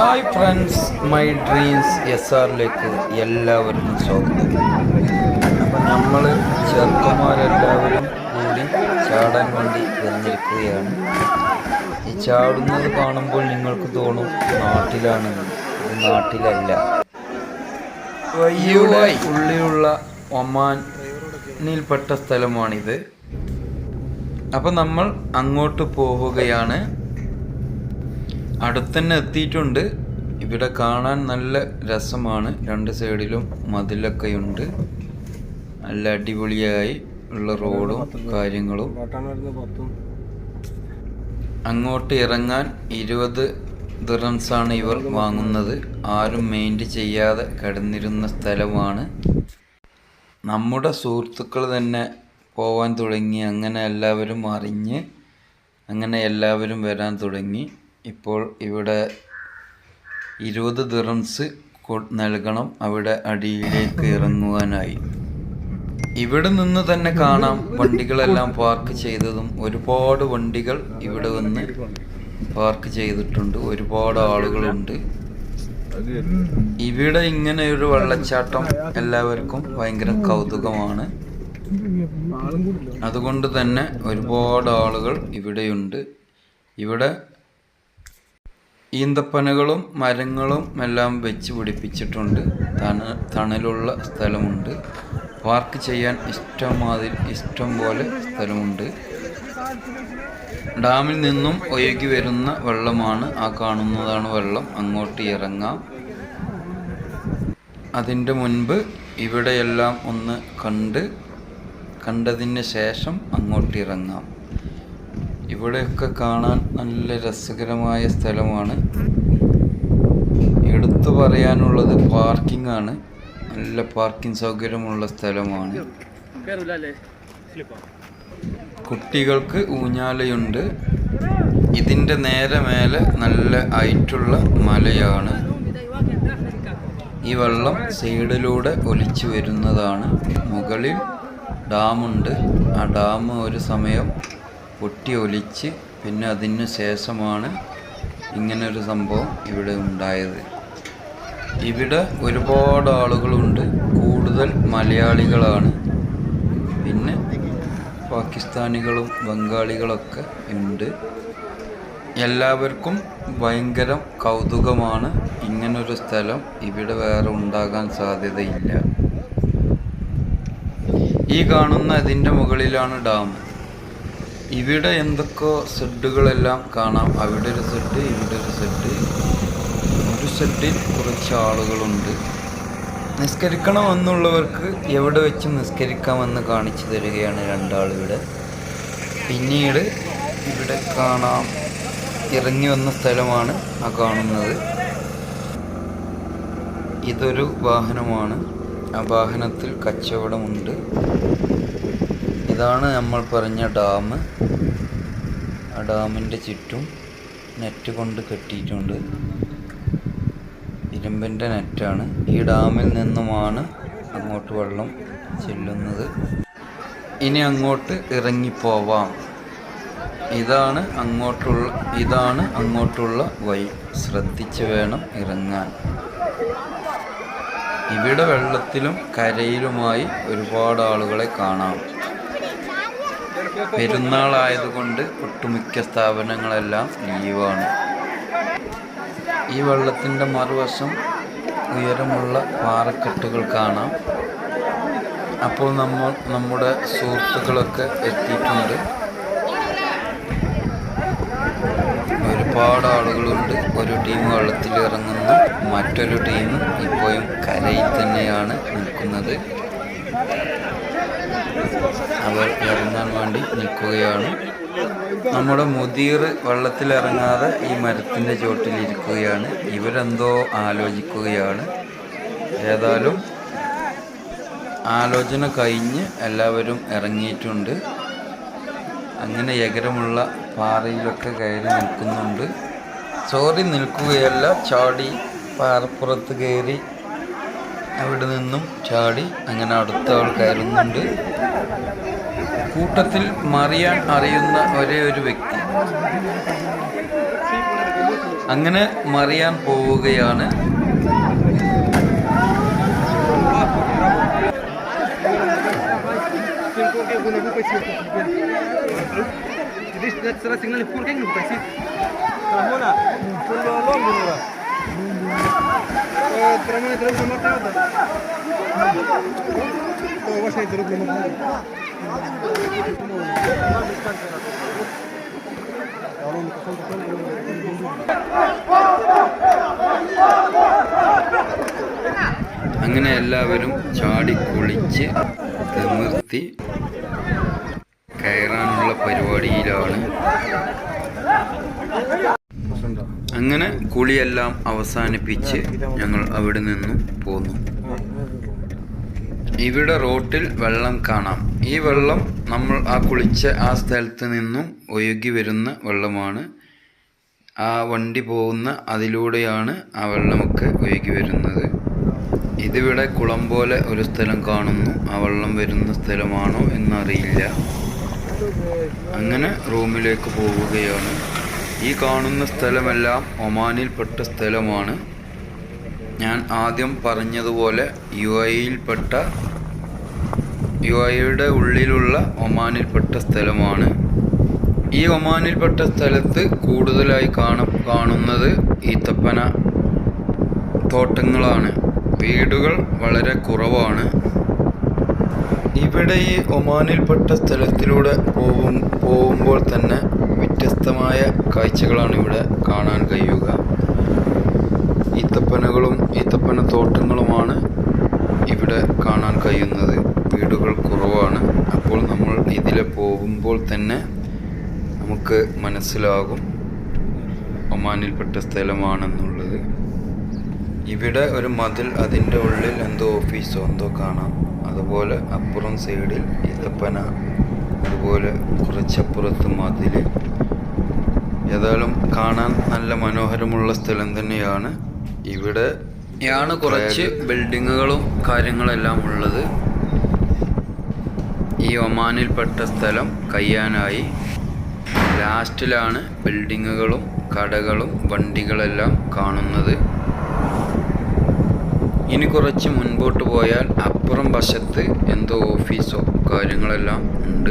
Hi friends my dreams S ആറിലേക്ക് എല്ലാവർക്കും സ്വാഗതം. അപ്പം നമ്മൾ ചെറുക്കന്മാരെല്ലാവരും കൂടി ചാടാൻ വേണ്ടി വന്നിരിക്കുകയാണ്. ഈ ചാടുന്നത് കാണുമ്പോൾ നിങ്ങൾക്ക് തോന്നും നാട്ടിലാണ്. ഇത് നാട്ടിലല്ല. ഉള്ളിയുള്ള ഉള്ളിലുള്ള ഒമാനിൽപ്പെട്ട സ്ഥലമാണിത്. അപ്പം നമ്മൾ അങ്ങോട്ട് പോവുകയാണ്. അടുത്തന്നെ എത്തിയിട്ടുണ്ട്. ഇവിടെ കാണാൻ നല്ല രസമാണ്. രണ്ട് സൈഡിലും മതിലൊക്കെ ഉണ്ട് നല്ല അടിപൊളിയായി ഉള്ള റോഡും കാര്യങ്ങളും. അങ്ങോട്ട് ഇറങ്ങാൻ ഇരുപത് ദിറംസാണ് ഇവർ വാങ്ങുന്നത്. ആരും മെയിന്റ് ചെയ്യാതെ കിടന്നിരുന്ന സ്ഥലമാണ്. നമ്മുടെ സുഹൃത്തുക്കൾ തന്നെ പോവാൻ തുടങ്ങി. അങ്ങനെ എല്ലാവരും അറിഞ്ഞ് അങ്ങനെ എല്ലാവരും വരാൻ തുടങ്ങി. ഇപ്പോൾ ഇവിടെ ഇരുപത് ദിറംസ് നൽകണം. അവിടെ അടിയിലേക്ക് ഇറങ്ങുവാനായി. ഇവിടെ നിന്ന് തന്നെ കാണാം. വണ്ടികളെല്ലാം പാർക്ക് ചെയ്തതും ഒരുപാട് വണ്ടികൾ ഇവിടെ വന്ന് പാർക്ക് ചെയ്തിട്ടുണ്ട്. ഒരുപാട് ആളുകളുണ്ട്. ഇവിടെ ഇങ്ങനെ ഒരു വെള്ളച്ചാട്ടം എല്ലാവർക്കും ഭയങ്കര കൗതുകമാണ്. അതുകൊണ്ട് തന്നെ ഒരുപാട് ആളുകൾ ഇവിടെയുണ്ട്. ഇവിടെ ഈന്തപ്പനകളും മരങ്ങളും എല്ലാം വെച്ച് പിടിപ്പിച്ചിട്ടുണ്ട്. തണ തണലുള്ള സ്ഥലമുണ്ട്. പാർക്ക് ചെയ്യാൻ ഇഷ്ടമാതിരി ഇഷ്ടം പോലെ സ്ഥലമുണ്ട്. ഡാമിൽ നിന്നും ഒഴുകി വരുന്ന വെള്ളമാണ് ആ കാണുന്നതാണ് വെള്ളം. അങ്ങോട്ട് ഇറങ്ങാം. അതിന്റെ മുൻപ് ഇവിടെയെല്ലാം ഒന്ന് കണ്ട് കണ്ടതിന് ശേഷം അങ്ങോട്ട് ഇറങ്ങാം. ഇവിടെയൊക്കെ കാണാൻ നല്ല രസകരമായ സ്ഥലമാണ്. എടുത്തു പറയാനുള്ളത് പാർക്കിംഗ് ആണ് നല്ല പാർക്കിംഗ് സൗകര്യമുള്ള സ്ഥലമാണ്. കുട്ടികൾക്ക് ഊഞ്ഞാലയുണ്ട്. ഇതിന്റെ നേരെ മേലെ നല്ല ഹൈറ്റുള്ള മലയാണ്. ഈ വെള്ളം സൈഡിലൂടെ ഒലിച്ചു വരുന്നതാണ്. മുകളിൽ ഡാമുണ്ട്. ആ ഡാം ഒരു സമയം പൊട്ടി ഒലിച്ച് പിന്നെ അതിന് ശേഷമാണ് ഇങ്ങനൊരു സംഭവം ഇവിടെ ഉണ്ടായത്. ഇവിടെ ഒരുപാട് ആളുകളുണ്ട്. കൂടുതൽ മലയാളികളാണ്. പിന്നെ പാകിസ്ഥാനികളും ബംഗാളികളൊക്കെ ഉണ്ട്. എല്ലാവർക്കും ഭയങ്കര കൗതുകമാണ് ഇങ്ങനൊരു സ്ഥലം. ഇവിടെ വേറെ ഉണ്ടാകാൻ സാധ്യതയില്ല. ഈ കാണുന്ന ഇതിന്റെ മുകളിലാണ് ഡാം. ഇവിടെ എന്തൊക്കെ സെഡുകളെല്ലാം കാണാം. അവിടെ ഒരു സെഡ് ഇവിടെ ഒരു സെഡ് ഒരു സെഡിൽ കുറച്ച് ആളുകളുണ്ട്. നിസ്കരിക്കണമെന്നുള്ളവർക്ക് എവിടെ വെച്ചും നിസ്കരിക്കാമെന്ന് കാണിച്ചു തരികയാണ് രണ്ടാളിവിടെ. പിന്നീട് ഇവിടെ കാണാം. ഇറങ്ങി വന്ന സ്ഥലമാണ് ആ കാണുന്നത്. ഇതൊരു വാഹനമാണ്. ആ വാഹനത്തിൽ കച്ചവടമുണ്ട്. ഇതാണ് നമ്മൾ പറഞ്ഞ ഡാം. ആ ഡാമിന്റെ ചുറ്റും നെറ്റ് കൊണ്ട് കെട്ടിയിട്ടുണ്ട്. ഇരുമ്പിന്റെ നെറ്റാണ്. ഈ ഡാമിൽ നിന്നുമാണ് അങ്ങോട്ട് വെള്ളം ചെല്ലുന്നത്. ഇനി അങ്ങോട്ട് ഇറങ്ങിപ്പോവാം. ഇതാണ് അങ്ങോട്ടുള്ള ഇതാണ് അങ്ങോട്ടുള്ള വഴി. ശ്രദ്ധിച്ച് വേണം ഇറങ്ങാൻ. ഇവിടെ വെള്ളത്തിലും കരയിലുമായി ഒരുപാട് ആളുകളെ കാണാം. പെരുന്നാളായതുകൊണ്ട് ഒട്ടുമിക്ക സ്ഥാപനങ്ങളെല്ലാം ലീവാണ്. ഈ വെള്ളത്തിന്റെ മറുവശം ഉയരമുള്ള പാറക്കെട്ടുകൾ കാണാം. അപ്പോൾ നമ്മൾ നമ്മുടെ സുഹൃത്തുക്കളൊക്കെ എത്തിയിട്ടുണ്ട്. ഒരുപാട് ആളുകളുണ്ട്. ഒരു ടീം വെള്ളത്തിൽ ഇറങ്ങുന്നു. മറ്റൊരു ടീം ഇപ്പോഴും കരയിൽ തന്നെയാണ് നിൽക്കുന്നത്. അവർ ഇറങ്ങാൻ വേണ്ടി നിൽക്കുകയാണ്. നമ്മുടെ മുതിർ വെള്ളത്തിലിറങ്ങാതെ ഈ മരത്തിന്റെ ചോട്ടിലിരിക്കുകയാണ് ഇവരെന്തോ ആലോചിക്കുകയാണ്. ഏതായാലും ആലോചന കഴിഞ്ഞ് എല്ലാവരും ഇറങ്ങിയിട്ടുണ്ട്. അങ്ങനെ എകരമുള്ള പാറയിലൊക്കെ കയറി നിൽക്കുന്നുണ്ട്. സോറി നിൽക്കുകയല്ല ചാടി പാറപ്പുറത്ത് കയറി അവിടെ നിന്നും ചാടി അങ്ങനെ അടുത്ത ആൾ കയറുന്നുണ്ട് കൂട്ടത്തിൽ മറിയാൻ അറിയുന്ന ഒരേ ഒരു വ്യക്തി. അങ്ങനെ മറിയാൻ പോവുകയാണ്. Jadi setelah signal. Full kan buka sih. അങ്ങനെ എല്ലാവരും ചാടി കുളിച്ച് നിർത്തി കയറാനുള്ള പരിപാടിയിലാണ്. അങ്ങനെ കുളിയെല്ലാം അവസാനിപ്പിച്ച് ഞങ്ങൾ അവിടെ നിന്നും പോന്നു. ഇവിടെ റോട്ടിൽ വെള്ളം കാണാം. ഈ വെള്ളം നമ്മൾ ആ കുളിച്ച ആ സ്ഥലത്ത് നിന്നും ഒഴുകി വരുന്ന വെള്ളമാണ്. ആ വണ്ടി പോകുന്ന അതിലൂടെയാണ് ആ വെള്ളമൊക്കെ ഒഴുകി വരുന്നത്. ഇതിവിടെ കുളം പോലെ ഒരു സ്ഥലം കാണുന്നു. ആ വെള്ളം വരുന്ന സ്ഥലമാണോ എന്നറിയില്ല. അങ്ങനെ റൂമിലേക്ക് പോവുകയാണ്. ഈ കാണുന്ന സ്ഥലമെല്ലാം ഒമാനിൽപ്പെട്ട സ്ഥലമാണ്. ഞാൻ ആദ്യം പറഞ്ഞതുപോലെ യു ഐയിൽപ്പെട്ട യു ഐയുടെ ഉള്ളിലുള്ള ഒമാനിൽപ്പെട്ട സ്ഥലമാണ്. ഈ ഒമാനിൽപ്പെട്ട സ്ഥലത്ത് കൂടുതലായി കാണ കാണുന്നത് ഈത്തപ്പന തോട്ടങ്ങളാണ്. വീടുകൾ വളരെ കുറവാണ്. ഇവിടെ ഈ ഒമാനിൽപ്പെട്ട സ്ഥലത്തിലൂടെ പോകും പോകുമ്പോൾ തന്നെ വ്യത്യസ്തമായ കാഴ്ചകളാണ് ഇവിടെ കാണാൻ കഴിയുക. ഈത്തപ്പനകളും ഈത്തപ്പന തോട്ടങ്ങളുമാണ് ഇവിടെ കാണാൻ കഴിയുന്നത്. വീടുകൾ കുറവാണ്. അപ്പോൾ നമ്മൾ ഇതിലെ പോകുമ്പോൾ തന്നെ നമുക്ക് മനസ്സിലാകും ഒമാനിൽപ്പെട്ട സ്ഥലമാണെന്നുള്ളത്. ഇവിടെ ഒരു മതിൽ അതിന്റെ ഉള്ളിൽ എന്തോ ഓഫീസോ എന്തോ കാണാം. അതുപോലെ അപ്പുറം സൈഡിൽ ഈത്തപ്പന അതുപോലെ കുറച്ചപ്പുറത്ത് മതിൽ ഏതായാലും കാണാൻ നല്ല മനോഹരമുള്ള സ്ഥലം തന്നെയാണ് ഇവിടെ യാണ് കുറച്ച് ബിൽഡിങ്ങുകളും കാര്യങ്ങളെല്ലാം ഉള്ളത്. ഈ ഒമാനിൽപ്പെട്ട സ്ഥലം കയ്യാനായി. ലാസ്റ്റിലാണ് ബിൽഡിങ്ങുകളും കടകളും വണ്ടികളെല്ലാം കാണുന്നത്. ഇനി കുറച്ച് മുൻപോട്ട് പോയാൽ അപ്പുറം വശത്ത് എന്തോ ഓഫീസോ കാര്യങ്ങളെല്ലാം ഉണ്ട്.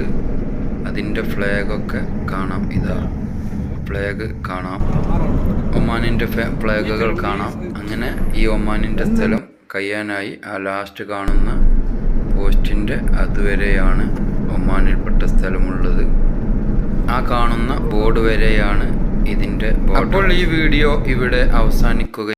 അതിന്റെ ഫ്ലാഗൊക്കെ കാണാം. ഇതാ. ഫ്ലാഗ് കാണാം. ഒമാനിന്റെ ഫ്ലാഗുകൾ കാണാം. അങ്ങനെ ഈ ഒമാനിന്റെ സ്ഥലം കഴിയാനായി ആ ലാസ്റ്റ് കാണുന്ന പോസ്റ്റിന്റെ അതുവരെയാണ് ഒമാനിൽപ്പെട്ട സ്ഥലമുള്ളത്. ആ കാണുന്ന ബോർഡ് വരെയാണ് ഇതിന്റെ അപ്പോൾ ഈ വീഡിയോ ഇവിടെ അവസാനിക്കുക